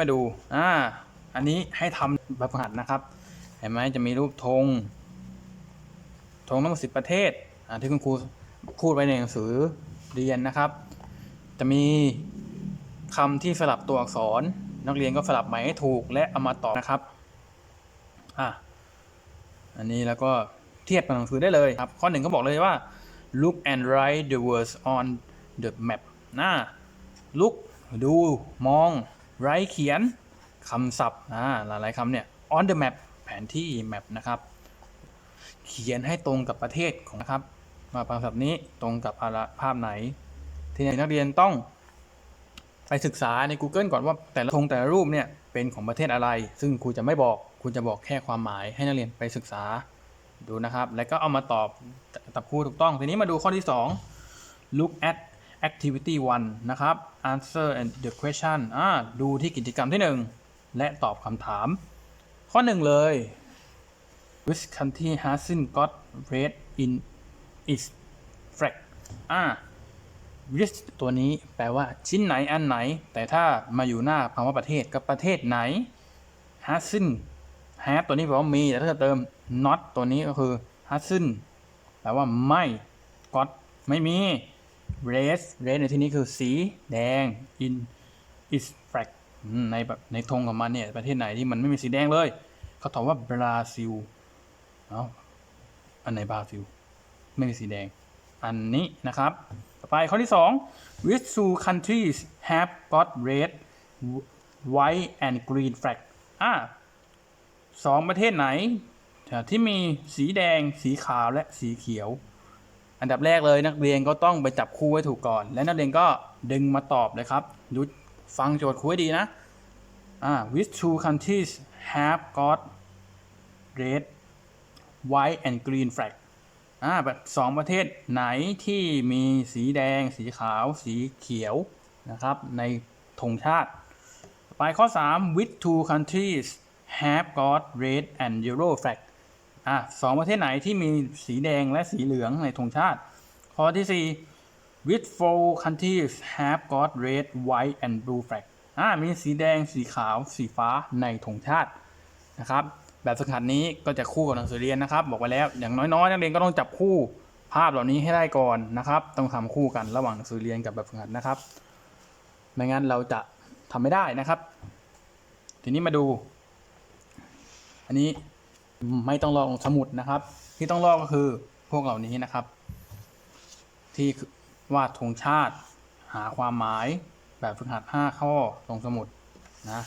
มาดู อ่า อันนี้ให้ทำแบบหัดนะครับ เห็นไหมจะมีรูปธง ธงทั้งหมดสิบประเทศ อ่า ที่คุณครูพูดไว้ในหนังสือเรียนนะครับ จะมีคำที่สลับตัวอักษร นักเรียนก็สลับหมายให้ถูกและเอามาตอบนะครับ อ่าอันนี้แล้วก็เทียบกับหนังสือได้เลยครับ ข้อหนึ่งก็บอกเลยว่า look and write the words on the map นะ look ดู มอง write เขียนคำศัพท์อ่าหลายๆคำเนี่ย on the map แผนที่ map นะครับ เขียนให้ตรงกับประเทศของนะครับ มาคำศัพท์นี้ตรงกับอะไรภาพไหน ที่นักเรียนต้องไปศึกษาใน Google ก่อนว่าแต่ละธงแต่ละรูปเนี่ยเป็นของประเทศอะไร ซึ่งครูจะไม่บอกครูจะบอกแค่ความหมายให้นักเรียนไปศึกษาดูนะครับ แล้วก็เอามาตอบตับครูถูกต้อง ทีนี้มาดูข้อที่ 2 look at activity 1 นะครับ answer and the question อ่าดูที่กิจกรรมที่ 1 และตอบคำถาม ข้อ 1 เลย which country hasn't got red in its flag อ่า which ตัวนี้แปลว่าชิ้นไหนอันไหน แต่ถ้ามาอยู่หน้าคำว่าประเทศกับประเทศไหน hasn't have ตัวนี้แปลว่ามี แต่ถ้าจะเติม not ตัวนี้ก็คือ hasn't แปลว่าไม่ got ไม่มี red red ในที่นี้คือสีแดง in is flag ในแบบในธงของมันเนี่ยประเทศไหนที่มันไม่มีสีแดงเลย เขาตอบว่าบราซิลเอ้าอันไหนบราซิล ไม่มีสีแดง อันนี้นะครับ ต่อไปข้อที่ 2 which two countries have got red white and green flag อ่าสองประเทศไหนที่มีสีแดง สีขาวและสีเขียว อันดับแรกเลยนักเรียนก็ต้องไปจับคู่ไว้ถูกก่อน และนักเรียนก็ดึงมาตอบเลยครับดูฟังโจทย์ครูให้ดีนะอ่า which two countries have got red white and green flag อ่าแบบสองประเทศไหนที่มีสีแดง สีขาว สีเขียวนะครับ ในธงชาติ ไปข้อ 3 which two countries have got red and yellow flag อะสองประเทศไหนที่มีสีแดงและสีเหลืองในธงชาติ ข้อที่ 4 which four countries have got red white and blue flag อ่ามีสีแดงสีขาวสีฟ้าในธงชาตินะครับแบบฝึกหัดนี้ก็จะคู่กับหนังสือเรียนนะครับ บอกไว้แล้วอย่างน้อยๆนักเรียนก็ต้องจับคู่ภาพเหล่านี้ให้ได้ก่อนนะครับ ต้องทำคู่กันระหว่างหนังสือเรียนกับแบบฝึกหัดนะครับ ไม่งั้นเราจะทำไม่ได้นะครับ ทีนี้มาดู อันนี้ ไม่ต้องลอกสมุดนะครับ ที่ต้องลอกก็คือพวกเหล่านี้นะครับ ที่วาดธงชาติ หาความหมายแบบฝึกหัด 5 ข้อลงสมุดนะ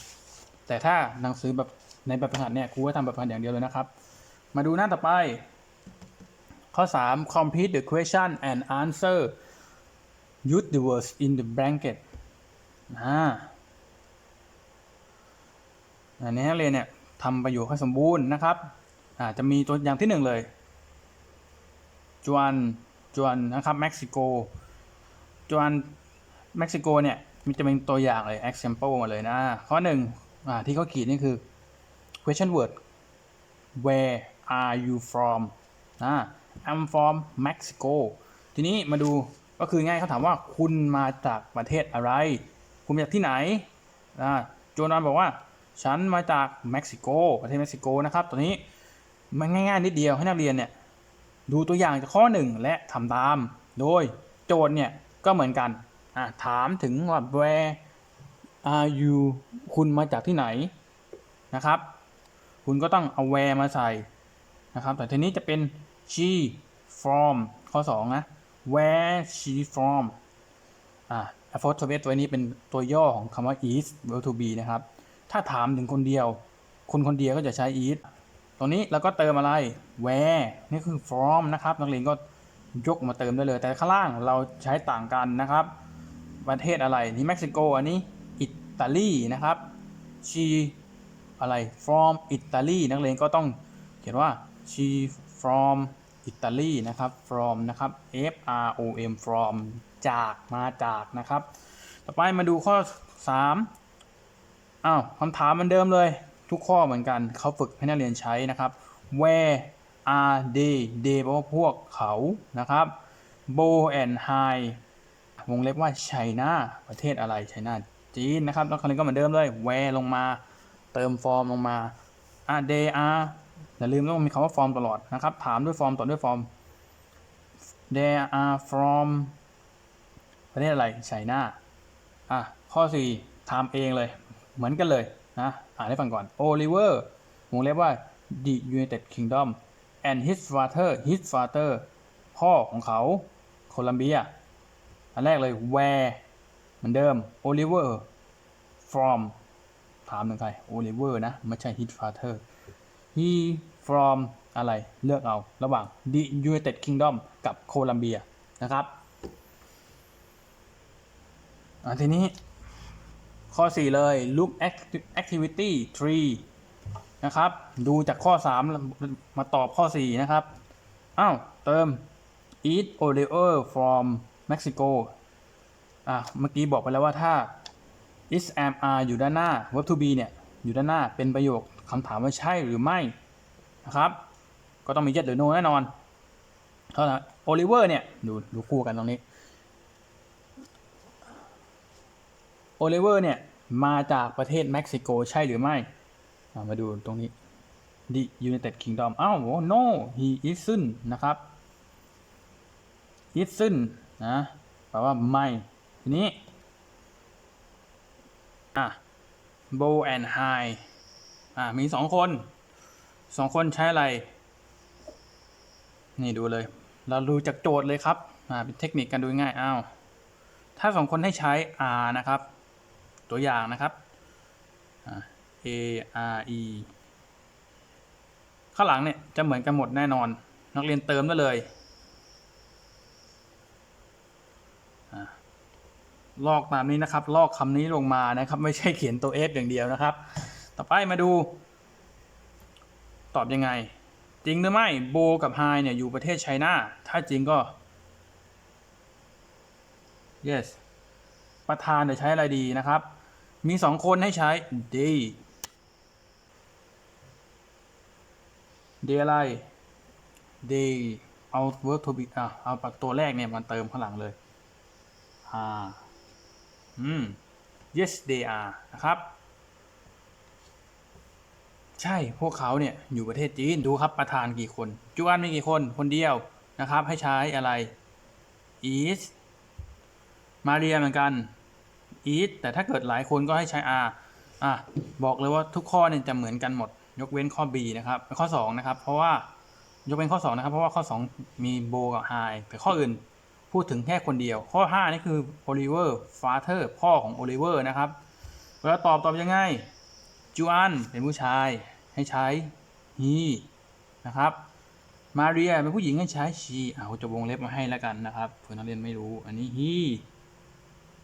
แต่ถ้าหนังสือแบบในแบบฝึกหัดเนี่ยครูก็ทำแบบฝึกหัดอย่างเดียวเลยนะครับ มาดูหน้าต่อไป ข้อ 3 complete the question and answer use the words in the blanket อ่าอันนี้นักเรียนเนี่ยทำประโยคให้สมบูรณ์นะครับ จะมีตัวอย่างที่หนึ่งเลยจวนจวนนะครับเม็กซิโกจวนเม็กซิโกเนี่ยมันจะเป็นตัวอย่างเลย example มาเลยนะ ข้อหนึ่งอ่าที่เขาขีดนี่คือ question word where are you from อ่า I'm from Mexico ทีนี้มาดูก็คือง่ายเขาถามว่าคุณมาจากประเทศอะไร คุณมาจากที่ไหนอ่าโจนานบอกว่า ฉันมาจากเม็กซิโก ประเทศเม็กซิโกนะครับตัวนี้ มันง่ายๆนิดเดียวให้นักเรียนเนี่ยดูตัวอย่างจากข้อ 1 และทำตาม โดยโจทย์เนี่ยก็เหมือนกันถามถึงว่า where are you คุณมาจากที่ไหนนะครับ คุณก็ต้องเอา where มาใส่นะครับ แต่ทีนี้จะเป็น she from ข้อ 2 นะ where she from อ่า apostrophe ตัวนี้เป็นตัวย่อของคำว่า is verb to be นะครับ ถ้าถามถึงคนเดียว คนคนเดียวก็จะใช้ is ตรงนี้เราก็เติมอะไร where นี่คือ from นะครับ นักเรียนก็ยกมาเติมได้เลย แต่ข้างล่างเราใช้ต่างกันนะครับ ประเทศอะไร นี่เม็กซิโก อันนี้ อิตาลีนะครับ she อะไร from อิตาลี นักเรียนก็ต้องเขียนว่า she from อิตาลีนะครับ from นะครับ f r o m from จากมาจากนะครับ ต่อไปมาดูข้อ 3อ้าวคำถามมือนเดิมเลย ทุกข้อเหมือนกันเขาฝึกให้นักเรียนใช้นะครับ where are they they แปลว่าพวกเขานะครับ bow and high วงเล็บว่าไชน่าประเทศอะไรไชน่าจีนนะครับแล้วคราวนี้ก็เหมือนเดิมเลย where ลงมา เติมฟอร์มลงมาอะ they are อย่าลืมต้องมีคำว่า from ตลอดนะครับ ถามด้วยฟอร์มต่อด้วยฟอร์ม they are from ประเทศอะไรไชน่าอะข้อ 4 ถามเองเลย เหมือนกันเลยนะ อ่านให้ฟังก่อน Oliver วงเล็บว่า the United Kingdom and his father his father พ่อของเขาโคลัมเบีย อันแรกเลย where เหมือนเดิม Oliver from ถามถึงใคร Oliver นะ ไม่ใช่ his father he from อะไร เลือกเอา ระหว่าง the United Kingdom กับโคลัมเบียนะครับอะทีนี้ ข้อ 4 เลย look at activity 3นะครับ ดูจากข้อ 3 มาตอบข้อ 4 นะครับ อ้าว เติม eat Oreo from Mexico อะ เมื่อกี้บอกไปแล้วว่าถ้า is am are อยู่ด้านหน้า verb to be เนี่ย อยู่ด้านหน้าเป็นประโยคคำถามว่าใช่หรือไม่นะครับ ก็ต้องมี yes หรือ no แน่นอนเท่านั้น Oliver เนี่ย ดูดูคู่กันตรงนี้โอลิเวอร์เนี่ย มาจากประเทศเม็กซิโกใช่หรือไม่ มาดูตรงนี้ The United Kingdom อ้าว no he isn't นะครับ isn't นะแปลว่าไม่ ทีนี้ อะ Bo and High อะ มีสองคนสองคนใช้อะไร นี่ดูเลย เราดูจากโจทย์เลยครับ อ่า เป็นเทคนิคการดูง่าย อ้าว ถ้าสองคนให้ใช้ R นะครับ ตัวอย่างนะครับ A R E ข้างหลังเนี่ยจะเหมือนกันหมดแน่นอน นักเรียนเติมได้เลยอลอกตามนี้นะครับ ลอกคำนี้ลงมานะครับ ไม่ใช่เขียนตัว F อย่างเดียวนะครับ ต่อไปมาดู ตอบยังไง จริงหรือไม่โบกับไฮเนี่ยอยู่ประเทศไชน่า ถ้าจริงก็ yes ประธานจะใช้อะไรดีนะครับ มีสองคนให้ใช้ they they อะไร they เอา verb to be อะเอาปากตัวแรกเนี่ยมันเติมข้างหลังเลย are อืม yes they are นะครับ ใช่พวกเขาเนี่ยอยู่ประเทศจีนดูครับประธานกี่คนจวนมีกี่คนคนเดียวนะครับ ให้ใช้อะไร is มาเรียเหมือนกัน eat แต่ถ้าเกิดหลายคนก็ให้ใช้ r อะบอกเลยว่าทุกข้อเนี่ยจะเหมือนกันหมด ยกเว้นข้อ b นะครับข้อ 2 นะครับ เพราะว่ายกเว้นข้อ 2 นะครับ เพราะว่าข้อ 2 มีโบกับ hi แต่ข้ออื่นพูดถึงแค่คนเดียว ข้อ 5 นี่คือ Oliver father พ่อของ Oliver นะครับเวลาตอบตอบยังไงจูอันเป็นผู้ชายให้ใช้ he นะครับมาเรียเป็นผู้หญิงให้ใช้ she เอาจะวงเล็บมาให้แล้วกันนะครับเผื่อนักเรียนไม่รู้อันนี้ he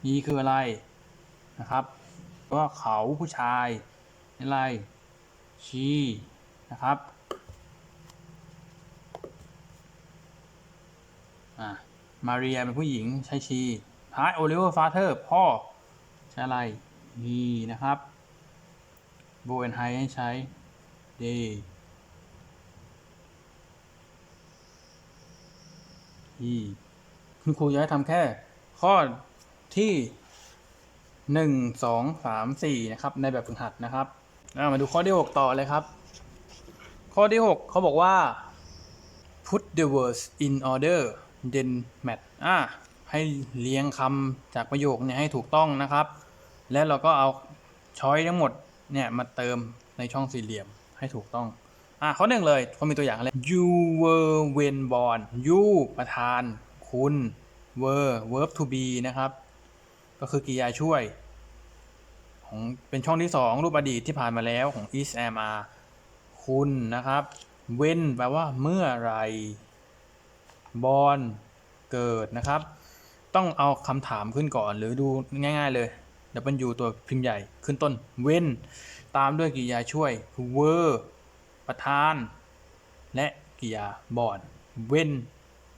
he คืออะไรนะครับก็เขาผู้ชายอะไร she นะครับมาเรียเป็นผู้หญิงใช้ she ท้าย Oliver father พ่อใช้อะไร he นะครับ Bo and High ให้ใช้ they he คุณครูจะให้ทำแค่ข้อ ที่หนึ่งสองสามสี่นะครับในแบบฝึกหัดนะครับมาดูข้อที่หกต่อเลยครับ ข้อที่หกเขาบอกว่า put the words in order then match อ่าให้เรียงคำจากประโยคเนี่ยให้ถูกต้องนะครับ แล้วเราก็เอาช้อยทั้งหมดเนี่ยมาเติมในช่องสี่เหลี่ยมให้ถูกต้อง อ่าข้อหนึ่งเลยเขามีตัวอย่างอะไร you were when born you ประธาน คุณ were verb to be นะครับ ก็คือกริยาช่วย ของเป็นช่องที่ 2 รูปอดีตที่ผ่านมาแล้วของ is am are คุณนะครับ when แปลว่าเมื่อไร born เกิดนะครับ ต้องเอาคำถามขึ้นก่อนหรือดูง่าย ๆเลย W ตัวพิมพ์ใหญ่ขึ้นต้น when ตามด้วยกริยาช่วย were ประธาน และกริยา born when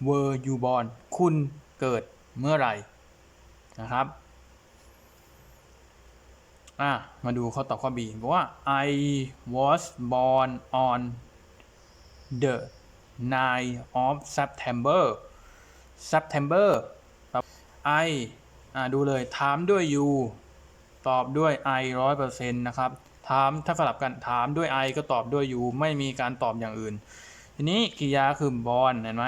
were you born คุณเกิดเมื่อไหร่นะครับ อะมาดูข้อตอบข้อ B บอกว่า I was born on the 9 of September September I อะดูเลย ถามด้วย you ตอบด้วย I ร้อยเปอร์เซ็นต์นะครับ ถามถ้าสลับกันถามด้วย I ก็ตอบด้วย U ไม่มีการตอบอย่างอื่น ทีนี้กริยาคือ born เห็นไหม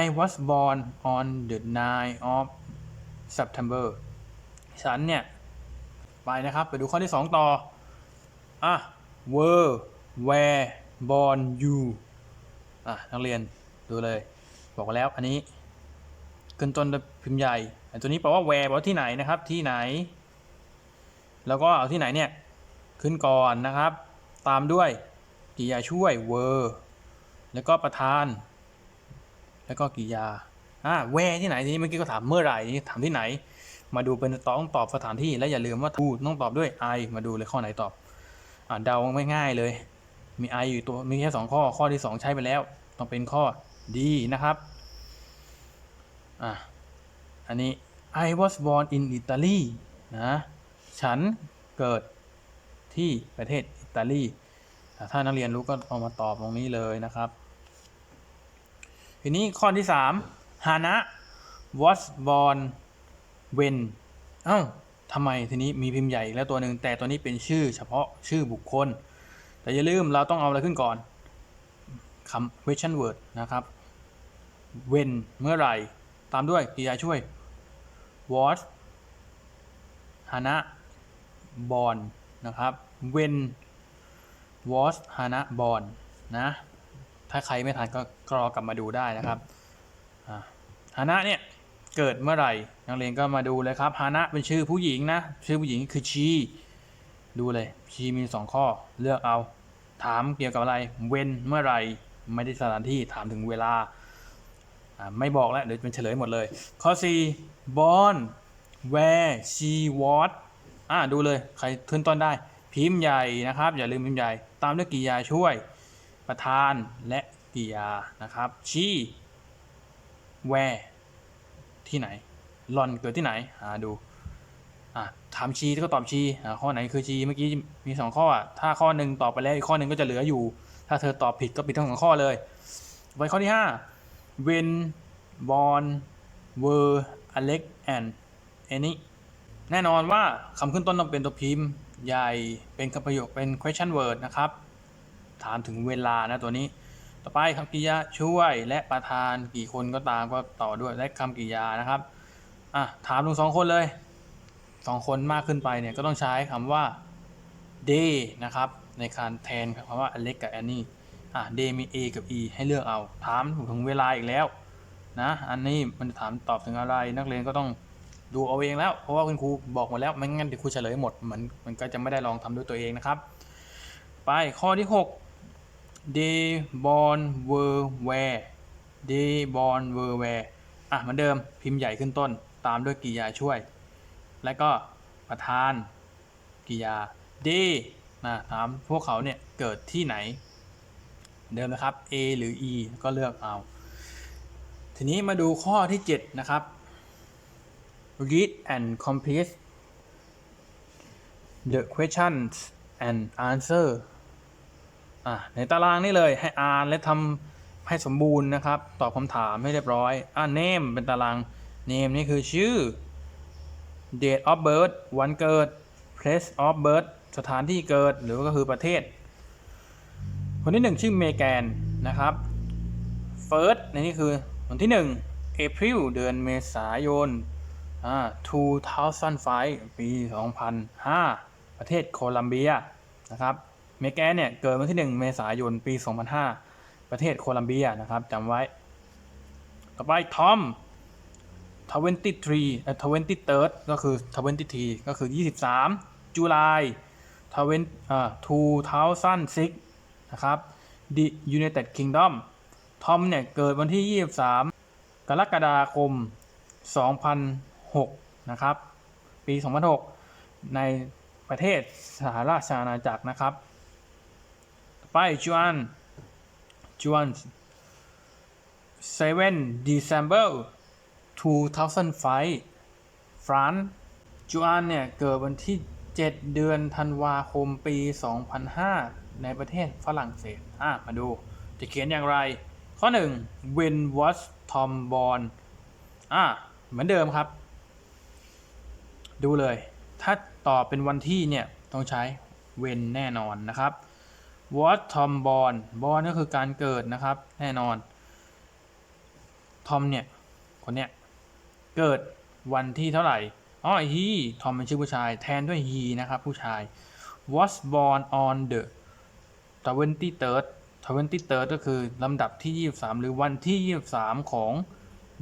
I was born on the 9 of September ฉันเนี่ย ไปนะครับ ไปดูข้อที่ 2 ต่อ อะ were where born you อะ นักเรียนดูเลย บอกแล้วอันนี้ขึ้นต้นด้วยพิมพ์ใหญ่อันตัวนี้แปลว่า where แปลว่าที่ไหนนะครับ ที่ไหน แล้วก็เอาที่ไหนเนี่ย ขึ้นก่อนนะครับ ตามด้วยกริยาช่วย were แล้วก็ประธาน แล้วก็กริยาอ่า where ที่ไหนทีนี้เมื่อกี้ก็ถามเมื่อไหร่นี่ถามที่ไหน มาดูเป็นต้องตอบสถานที่และอย่าลืมว่าทูต้องตอบด้วย I มาดูเลยข้อไหนตอบ อ่าเดาไม่ง่ายเลย มี I อยู่ตัวมีแค่สองข้อข้อที่สองใช้ไปแล้ว ต้องเป็นข้อ D นะครับอะอันนี้ I was born in Italy นะฉันเกิดที่ประเทศอิตาลีถ้านักเรียนรู้ก็เอามาตอบตรงนี้เลยนะครับ ทีนี้ข้อที่3 Hana was born when เอ้าทำไมทีนี้มีพิมพ์ใหญ่แล้วตัวหนึ่งแต่ตัวนี้เป็นชื่อเฉพาะชื่อบุคคล แต่อย่าลืมเราต้องเอาอะไรขึ้นก่อนคำ question word นะครับ when เมื่อไหร่ ตามด้วยกริยาช่วย was Hana born นะครับ when was Hana born นะ ถ้าใครไม่ทันก็กรอกลับมาดูได้นะครับฮานะเนี่ย เกิดเมื่อไหร่ นักเรียนก็มาดูเลยครับฮานะเป็นชื่อผู้หญิงนะ ชื่อผู้หญิงคือชีดูเลยชีมีสองข้อเลือกเอา ถามเกี่ยวกับอะไร when เมื่อไหร่ไม่ได้สถานที่ถามถึงเวลาไม่บอกแล้วเดี๋ยวเป็นเฉลยหมดเลย ข้อ 4 born where she was อ่าดูเลยใครขึ้นต้นได้ พิมพ์ใหญ่นะครับ อย่าลืมพิมพ์ใหญ่ ตามด้วยกิยาช่วย ประธานและกิยานะครับ she where ที่ไหนหลอนเกิดที่ไหนหาดูอะถามชีก็ตอบชีอ่าข้อไหนคือชีเมื่อกี้มีสองข้ออะถ้าข้อหนึ่งตอบไปแล้วอีกข้อหนึ่งก็จะเหลืออยู่ ถ้าเธอตอบผิดก็ผิดทั้งสองข้อเลยไปข้อที่ห้า when born were Alex and Annie แน่นอนว่าคำขึ้นต้นต้องเป็นตัวพิมพ์ใหญ่เป็นคำประโยคเป็น question word นะครับ ถามถึงเวลานะตัวนี้ ต่อไปคำกริยาช่วยและประธานกี่คนก็ตามก็ต่อด้วยและคำกริยานะครับอะถามถึงสองคนเลยสองคนมากขึ้นไปเนี่ยก็ต้องใช้คำว่า they นะครับในการแทนคำว่า Alex กับ Annie อะ they มี A กับ E ให้เลือกเอา ถามถึงเวลาอีกแล้วนะอันนี้มันถามตอบถึงอะไรนักเรียนก็ต้องดูเอาเองแล้ว เพราะว่าคุณครูบอกหมดแล้วไม่งั้นเดี๋ยวครูเฉลยหมดมันมันก็จะไม่ได้ลองทำด้วยตัวเองนะครับ ไปข้อที่ 6 they born were where they born were where อะเหมือนเดิมพิมพ์ใหญ่ขึ้นต้น ตามด้วยกริยาช่วย และก็ประธานกริยา they นะถามพวกเขาเนี่ยเกิดที่ไหน เดิมนะครับ A หรือ E ก็เลือกเอา ทีนี้มาดูข้อที่ 7 นะครับ read and complete the questions and answer อะในตารางนี่เลยให้อ่านและทำให้สมบูรณ์นะครับ ตอบคำถามให้เรียบร้อย อะ name เป็นตาราง name นี่คือชื่อ date of birth วันเกิด place of birth สถานที่เกิดหรือก็คือประเทศ คนที่หนึ่งชื่อเมแกนนะครับ first ในนี่คือวันที่หนึ่ง April เดือนเมษายนอ่า2005 ปี 2005 ประเทศโคลัมเบียนะครับ เมแกนเนี่ยเกิดวันที่ 1 เมษายนปี 2005 ประเทศโคลัมเบียนะครับจำไว้ ต่อไปทอม23เอ่อ23ก็คือ23ก็คือ 23 จุลาย20อ่า2006นะครับ The United Kingdom ทอมเนี่ย เกิดวันที่ 23 กรกฎาคม 2006 นะครับ ปี 2006 ในประเทศสหราชอาณาจักรนะครับ ไปจวนจวน7 December 2005ฟรานซ์จวนเนี่ย เกิดวันที่ 7 เดือนธันวาคมปี 2005 ในประเทศฝรั่งเศส อะ มาดู จะเขียนอย่างไร ข้อ 1 when was Tom born อะ เหมือนเดิมครับ ดูเลย ถ้าตอบเป็นวันที่เนี่ย ต้องใช้ when แน่นอนนะครับ what Tom born born ก็คือการเกิดนะครับ แน่นอน Tom เนี่ย คนเนี้ย เกิดวันที่เท่าไหร่อ๋อ he Tom เป็นชื่อผู้ชาย แทนด้วย he นะครับ ผู้ชาย was born on the 23rd 23rd ก็คือลำดับที่ 23 หรือวันที่ 23 ของ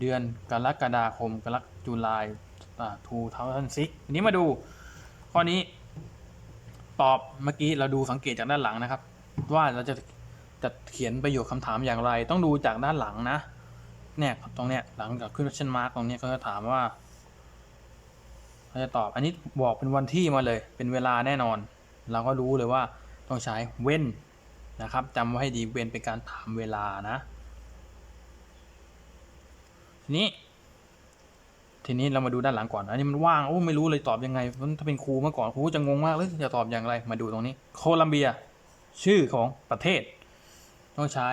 เดือนกรกฎาคมกรกจุลายอ่า2006อันนี้มาดูข้อนี้ตอบเมื่อกี้เราดูสังเกตจากด้านหลังนะครับ ว่าเราจะจะเขียนประโยคคำถามอย่างไร ต้องดูจากด้านหลังนะ เนี่ยตรงเนี้ยหลังจากขึ้น question mark ตรงเนี้ยเขาจะถามว่าเขาจะตอบอันนี้บอกเป็นวันที่มาเลย เป็นเวลาแน่นอน เราก็รู้เลยว่าต้องใช้ when นะครับจำไว้ให้ดี when เป็นการถามเวลานะทีนี้ ทีนี้เรามาดูด้านหลังก่อน อันนี้มันว่าง โอ้ ไม่รู้เลยตอบยังไง ถ้าเป็นครูเมื่อก่อนครูจะงงมากเลยจะตอบอย่างไร มาดูตรงนี้ โคลัมเบีย ชื่อของประเทศ ต้องใช้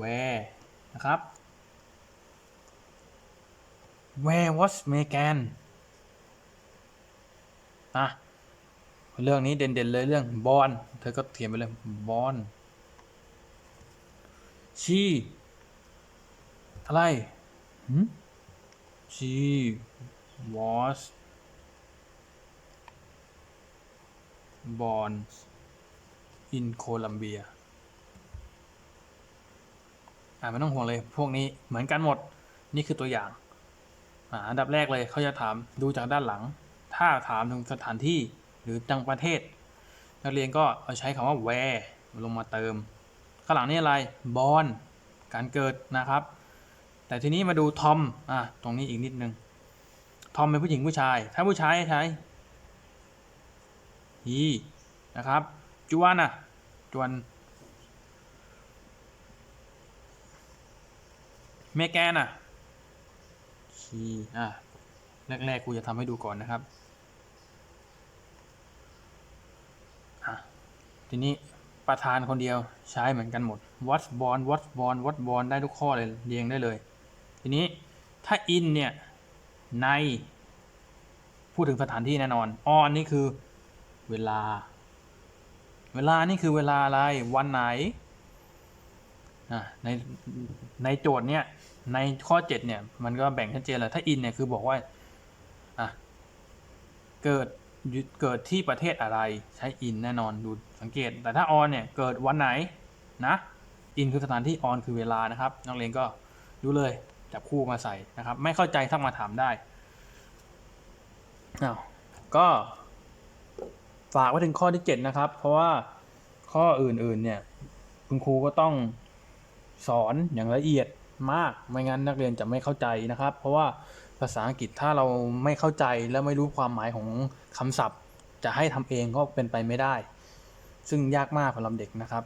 where นะครับ where was Megan อะเรื่องนี้เด่นๆเลยเรื่องบอลเธอก็เขียนไปเลยบอล she อะไรชี was หืม she was born in Colombia อ่าไม่ต้องห่วงเลย พวกนี้เหมือนกันหมด นี่คือตัวอย่างอ่าอันดับแรกเลยเขาจะถามดูจากด้านหลัง ถ้าถามถึงสถานที่หรือจังประเทศ นักเรียนก็เอาใช้คำว่า where ลงมาเติม ข้างหลังนี่อะไร born การเกิดนะครับ แต่ทีนี้มาดูทอม อะ ตรงนี้อีกนิดนึง ทอมเป็นผู้หญิงผู้ชาย ถ้าผู้ชายใช้ he นะครับ จวนอะ จวน เมแกนอะ she อะ แรกๆกูจะทำให้ดูก่อนนะครับอะทีนี้ประธานคนเดียวใช้เหมือนกันหมด what born what born what born ได้ทุกข้อเลยเรียงได้เลย ทีนี้ถ้า in เนี่ย ใน พูดถึงสถานที่แน่นอน on นี่คือ เวลา เวลานี่คือเวลาอะไร วันไหน ในในโจทย์เนี่ย ในข้อ 7 เนี่ย มันก็แบ่งชัดเจนเลยถ้า in เนี่ยคือบอกว่าเกิดเกิดที่ประเทศอะไรใช้ in แน่นอนดูสังเกต แต่ถ้า on เนี่ยเกิดวันไหนนะ in คือสถานที่ on คือเวลานะครับ นักเรียนก็ดูเลยจับคู่มาใส่นะครับ ไม่เข้าใจทักมาถามได้อ้าวก็ ฝากไว้ถึงข้อที่ 7 นะครับ เพราะว่าข้ออื่นๆเนี่ยคุณครูก็ต้องสอนอย่างละเอียดมากไม่งั้นนักเรียนจะไม่เข้าใจนะครับ เพราะว่าภาษาอังกฤษถ้าเราไม่เข้าใจและไม่รู้ความหมายของคำศัพท์ จะให้ทำเองก็เป็นไปไม่ได้ ซึ่งยากมากสำหรับเด็กนะครับ